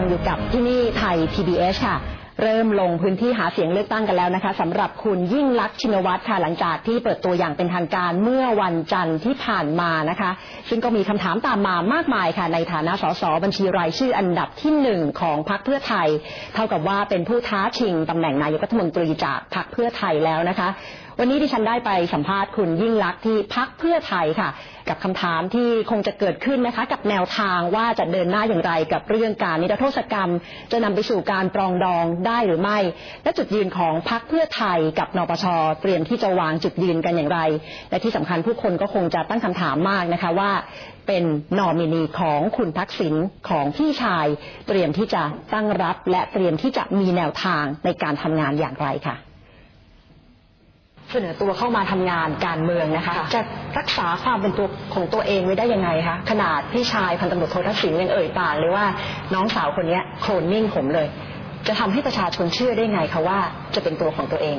งอยู่กับที่นี่ไทย PBS ค่ะ เริ่มลงพื้นที่หาเสียงเลือกตั้งกันแล้วนะคะสำหรับคุณยิ่งลักษณ์ชินวัตรค่ะหลังจากที่เปิดตัวอย่างเป็นทางการเมื่อวันจันทร์ที่ผ่านมานะคะ ซึ่งก็มีคำถามตามมามากมายค่ะ ในฐานะสสบัญชีรายชื่ออันดับที่หนึ่งของพรรคเพื่อไทย เท่ากับว่าเป็นผู้ท้าชิงตำแหน่งนายกรัฐมนตรีจากพรรคเพื่อไทยแล้วนะคะ วันนี้ดิฉันได้ไปสัมภาษณ์คุณยิ่งลักษณ์ที่พักเพื่อไทยค่ะ กับคำถามที่คงจะเกิดขึ้นนะคะ กับแนวทางว่าจะเดินหน้าอย่างไรกับเรื่องการนิรโทษกรรม จะนำไปสู่การปรองดองได้หรือไม่ และจุดยืนของพักเพื่อไทยกับนปชเตรียมที่จะวางจุดยืนกันอย่างไร และที่สำคัญผู้คนก็คงจะตั้งคำถามมากนะคะว่า เป็นนอมินีของคุณทักษิณของพี่ชาย เตรียมที่จะตั้งรับและเตรียมที่จะมีแนวทางในการทำงานอย่างไรค่ะ เสนอตัวเข้ามาทำงานการเมืองนะคะค่ะจะรักษาความเป็นตัวของตัวเองไว้ได้ยังไงคะขนาดพี่ชายพันตำรวจโททักษิณยังเอ่ยปากเลยว่า น้องสาวคนเนี้ยโคลนนิ่งผมเลย จะทำให้ประชาชนเชื่อได้ไงคะว่าจะเป็นตัวของตัวเอง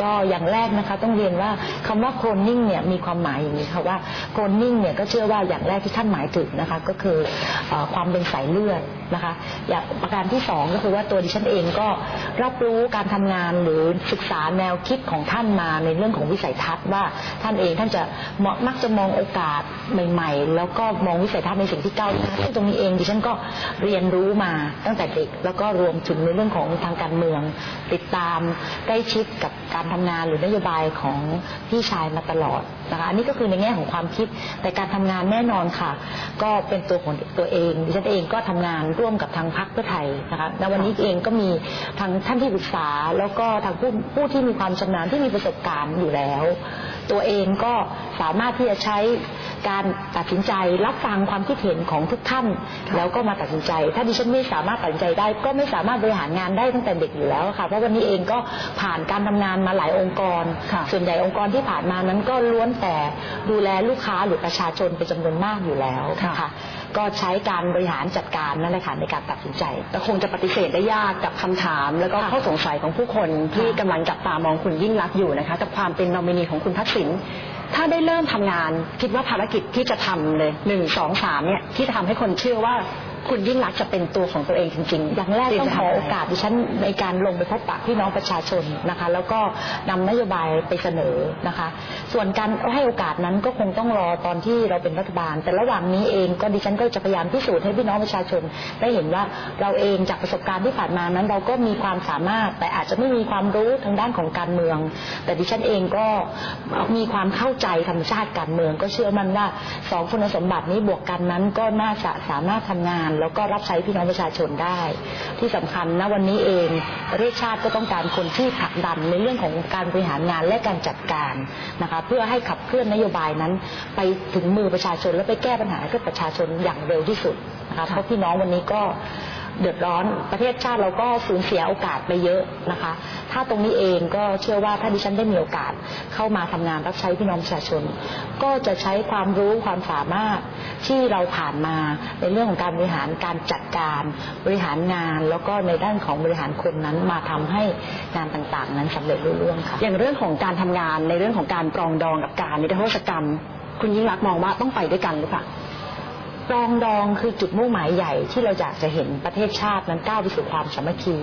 ก็อย่างแรกนะคะต้องเรียนว่าคำว่าโคลนนิ่งเนี่ยมีความหมายอย่างนี้ค่ะว่าโคลนนิ่งเนี่ยก็เชื่อว่าอย่างแรกที่ท่านหมายถึงนะคะก็คือเออความเป็นสายเลือด นะคะอย่างประการที่สองก็คือว่าตัวดิฉันเองก็รับรู้การทำงานหรือศึกษาแนวคิดของท่านมาในเรื่องของวิสัยทัศน์ว่าท่านเองท่านจะเหมาะมักจะมองโอกาสใหม่ ๆ แล้วก็มองวิสัยทัศน์ในสิ่งที่ก้าวหน้าซึ่งตรงนี้เองดิฉันก็เรียนรู้มาตั้งแต่เด็ก แล้วก็รวมถึงในเรื่องของทางการเมือง ติดตามใกล้ชิดกับการทำงานหรือนโยบายของพี่ชายมาตลอดนะคะอันนี้ก็คือในแง่ของความคิดแต่การทำงานแน่นอนค่ะ ก็เป็นตัวของตัวเองดิฉันเองก็ทำงานร่วมกับทางพรรคเพื่อไทยนะคะในวันนี้เองก็มีทางท่านที่ปรึกษา แล้วก็ทางผู้ผู้ที่มีความชำนาญที่มีประสบการณ์อยู่แล้ว ตัวเองก็สามารถที่จะใช้การตัดสินใจรับฟังความคิดเห็นของทุกท่าน แล้วก็มาตัดสินใจ ถ้าดิฉันไม่สามารถตัดสินใจได้ ก็ไม่สามารถบริหารงานได้ตั้งแต่เด็กอยู่แล้วค่ะเพราะวันนี้เองก็ผ่านการทำงานมาหลายองค์กร ส่วนใหญ่องค์กรที่ผ่านมานั้นก็ล้วนแต่ดูแลลูกค้าหรือประชาชนเป็นจำนวนมากอยู่แล้วนะคะ ก็ใช้การบริหารจัดการนั่นแหละค่ะในการตัดสินใจแต่คงจะปฏิเสธได้ยากกับคำถาม แล้วก็ค่ะข้อสงสัยของผู้คนที่ค่ะกำลังจับตามองคุณยิ่งรักษณ์อยู่นะคะกับความเป็นนอมินีของคุณทักษิณถ้าได้เริ่มทำงานคิดว่าภารกิจที่จะทำเลยหนึ่งสองสามเนี่ยที่จะทำให้คนเชื่อว่า คุณยิ่งรักษณ์จะเป็นตัวของตัวเองจริงๆ อย่างแรกต้องขอโอกาสสดิฉันในการลงไปพบปะพี่น้องประชาชนนะคะ แล้วก็นำนโยบายไปเสนอนะคะ ส่วนการให้โอกาสนั้นก็คงต้องรอตอนที่เราเป็นรัฐบาล แต่ระหว่างนี้เองก็ดิฉันก็จะพยายามพิสูจน์ให้พี่น้องประชาชน ได้เห็นว่าเราเองจากประสบการณ์ที่ผ่านมานั้น เราก็มีความสามารถ แต่อาจจะไม่มีความรู้ทางด้านของการเมือง แต่ดิฉันเองก็มีความเข้าใจธรรมชาติการเมือง ก็เชื่อมั่นว่าสองคุณสมบัตินี้บวกกันนั้นก็น่าจะสามารถทำงานแล้วก็รับใช้พี่น้องประชาชนได้ ที่สำคัญนะวันนี้เองประเทศชาติก็ต้องการคนที่ผลักดันในเรื่องของการบริหารงานและการจัดการนะคะเพื่อให้ขับเคลื่อนนโยบายนั้น ไปถึงมือประชาชนและไปแก้ปัญหาให้กับประชาชนอย่างเร็วที่สุดนะคะเพราะพี่น้องวันนี้ก็ เดือดร้อน ประเทศชาติเราก็สูญเสียโอกาสไปเยอะนะคะ ถ้าตรงนี้เองก็เชื่อว่าถ้าดิฉันได้มีโอกาสเข้ามาทำงานรับใช้พี่น้องประชาชน ก็จะใช้ความรู้ความสามารถที่เราผ่านมาในเรื่องของการบริหารการจัดการบริหารงาน แล้วก็ในด้านของบริหารคนนั้นมาทำให้งานต่างๆ นั้นสำเร็จรุ่ร่วงค่ะอย่างเรื่องของการทำงานในเรื่องของการปรองดองกับการนิรโทษกรรม คุณยิ่งรักมองว่าต้องไปด้วยกันหรือเปล่า ปรองดองคือจุดมุ่งหมายใหญ่ที่เราอยากจะเห็นประเทศชาตินั้นก้าวไปสู่ความสามัคคี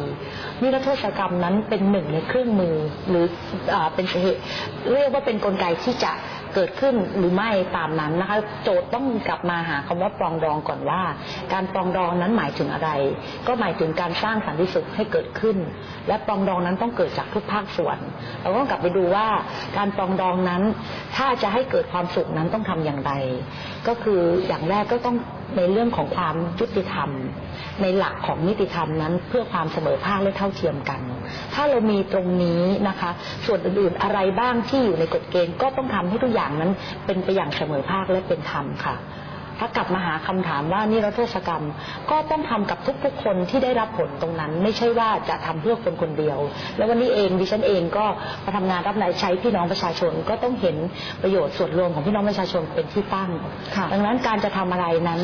นิรโทษกรรมนั้นเป็นหนึ่งในเครื่องมือหรืออเป็นเหตุเรียกว่าเป็นนกลไกที่จะ เกิดขึ้นหรือไม่ตามนั้นนะคะ โจทย์ต้องกลับมาหาคำว่าปรองดองก่อนว่า การปรองดองนั้นหมายถึงอะไร ก็หมายถึงการสร้างสันติสุขให้เกิดขึ้น และปรองดองนั้นต้องเกิดจากทุกภาคส่วน เราก็กลับไปดูว่าการปรองดองนั้น ถ้าจะให้เกิดความสุขนั้นต้องทำอย่างไร ก็คืออย่างแรกก็ต้อง ในเรื่องของความยุติธรรม ในหลักของนิติธรรมนั้น เพื่อความเสมอภาคและเท่าเทียมกัน ถ้าเรามีตรงนี้นะคะ ส่วนอื่นๆอะไรบ้างที่อยู่ในกฎเกณฑ์ก็ต้องทำให้ทุกอย่างนั้นเป็นไปอย่างเสมอภาคและเป็นธรรมค่ะ ถ้ากลับมาหาคำถามว่านี่รัฐศกรรม ก็ต้องทำกับทุกๆคนที่ได้รับผลตรงนั้น ไม่ใช่ว่าจะทำเพื่อคนคนเดียว แล้ววันนี้เองดิฉันเองก็มาทำงานรับใช้พี่น้องประชาชนก็ต้องเห็นประโยชน์ส่วนรวมของพี่น้องประชาชนเป็นที่ตั้งค่ะดังนั้นการจะทำอะไรนั้น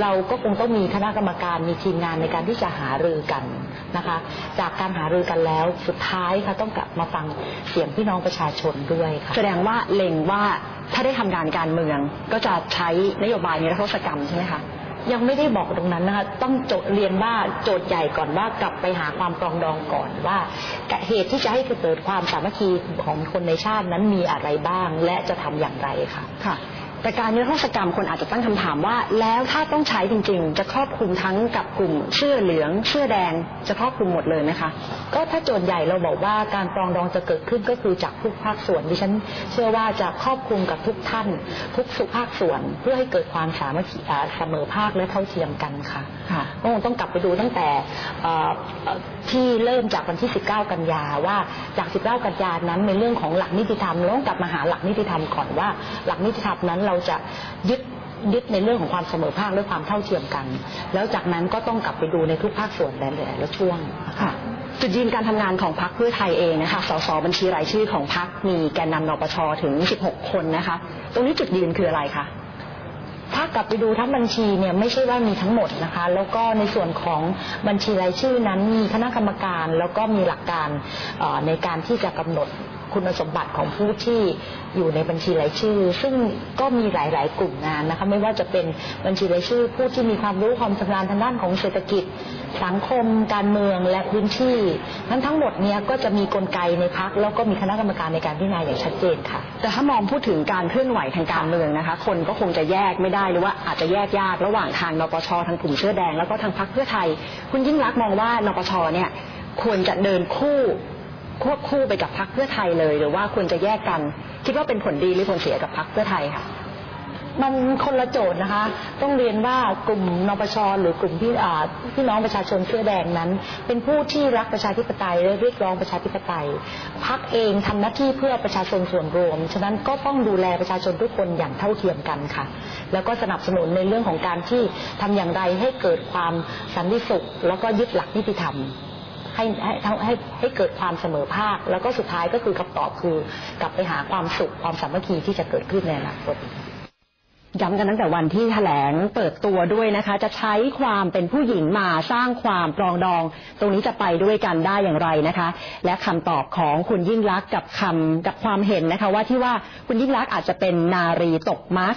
เราก็คงต้องมีคณะกรรมการมีทีมงานในการที่จะหารือกันนะคะ จากการหารือกันแล้วสุดท้ายค่ะต้องกลับมาฟังเสียงพี่น้องประชาชนด้วยค่ะแสดงว่าเล็งว่าถ้าได้ทำงานการเมืองก็จะใช้นโยบายนิรโทษกรรมใช่ไหมคะยังไม่ได้บอกตรงนั้นนะคะต้องโจทย์เรียนว่าโจทย์ใหญ่ก่อนว่ากลับไปหาความปรองดองก่อนว่าเหตุที่จะให้เกิดความสามัคคีของคนในชาตินั้นมีอะไรบ้าง และจะทำอย่างไรค่ะค่ะ แต่การนิรโทษกรรมคนอาจจะตั้งคำถามว่า แล้วถ้าต้องใช้จริง ๆ จะครอบคลุมทั้งกับกลุ่มเสื้อเหลืองเสื้อแดงจะครอบคลุมหมดเลยไหมคะก็ถ้าโจทย์ใหญ่เราบอกว่าการปรองดองจะเกิดขึ้นก็คือจากทุกภาคส่วนดิฉันเชื่อว่าจะครอบคลุมกับทุกท่าน ทุกสุภาคส่วนเพื่อให้เกิดความสามัคคีเสมอภาคและเท่าเทียมกันค่ะค่ะก็คงต้องกลับไปดูตั้งแต่ที่เริ่มจากวันที่ 19 กันยาว่าจาก 19 กันยานั้นในเรื่องของหลักนิติธรรมเราต้องกลับมาหาหลักนิติธรรมก่อนว่า หลักนิติธรรมนั้นเราจะยึดยึดในเรื่องของความเสมอภาคและความเท่าเทียมกัน แล้วจากนั้นก็ต้องกลับไปดูในทุกภาคส่วนแต่ละช่วงค่ะจุดยืนการทำงานของพรรคเพื่อไทยเองนะคะ สสบัญชีรายชื่อของพรรคมีแกนนำนปชถึง 16 คนนะคะ ตรงนี้จุดยืนคืออะไรคะถ้ากลับไปดูทั้งบัญชีเนี่ยไม่ใช่ว่ามีทั้งหมดนะคะ แล้วก็ในส่วนของบัญชีรายชื่อนั้นมีคณะกรรมการแล้วก็มีหลักการในการที่จะกำหนด คุณสมบัติของผู้ที่อยู่ในบัญชีรายชื่อ ซึ่งก็มีหลาย ๆ กลุ่มงานนะคะไม่ว่าจะเป็นบัญชีรายชื่อ ผู้ที่มีความรู้ความชำนาญทางด้านของเศรษฐกิจ สังคม การเมืองและพื้นที่นั้นทั้งหมดเนี้ยก็จะมีกลไกในพักแล้วก็มีคณะกรรมการในการพิจารณาอย่างชัดเจนค่ะ แต่ถ้ามองพูดถึงการเคลื่อนไหวทางการเมืองนะคะ คนก็คงจะแยกไม่ได้หรือว่าอาจจะแยกยากระหว่างทางนปชทางกลุ่มเสื้อแดงแล้วก็ทางพรรคเพื่อไทย คุณยิ่งรักมองว่านปชเนี่ยควรจะเดินคู่ ควบคู่ไปกับพรรคเพื่อไทยเลย หรือว่าควรจะแยกกัน คิดว่าเป็นผลดีหรือผลเสียกับพรรคเพื่อไทยค่ะ มันคนละโจทย์นะคะ ต้องเรียนว่ากลุ่มนปชหรือกลุ่มพี่พี่น้องประชาชนเสื้อแดงนั้น เป็นผู้ที่รักประชาธิปไตยและเรียกร้องประชาธิปไตยพักเองทำหน้าที่เพื่อประชาชนส่วนรวม ฉะนั้นก็ต้องดูแลประชาชนทุกคนอย่างเท่าเทียมกันค่ะ แล้วก็สนับสนุนในเรื่องของการที่ทำอย่างไรให้เกิดความสันติสุข แล้วก็ยึดหลักนิติธรรม ให้ให้ให้ให้เกิดความเสมอภาค แล้วก็สุดท้ายก็คือคำตอบคือกลับไปหาความสุขความสามัคคีที่จะเกิดขึ้นในอนาคตย้ำกันตั้งแต่วันที่แถลงเปิดตัวด้วยนะคะ จะใช้ความเป็นผู้หญิงมาสร้างความปรองดอง ตรงนี้จะไปด้วยกันได้อย่างไรนะคะ และคำตอบของคุณยิ่งลักษณ์กับคำกับความเห็นนะคะ ว่าที่ว่าคุณยิ่งลักษณ์อาจจะเป็นนารีตกม้า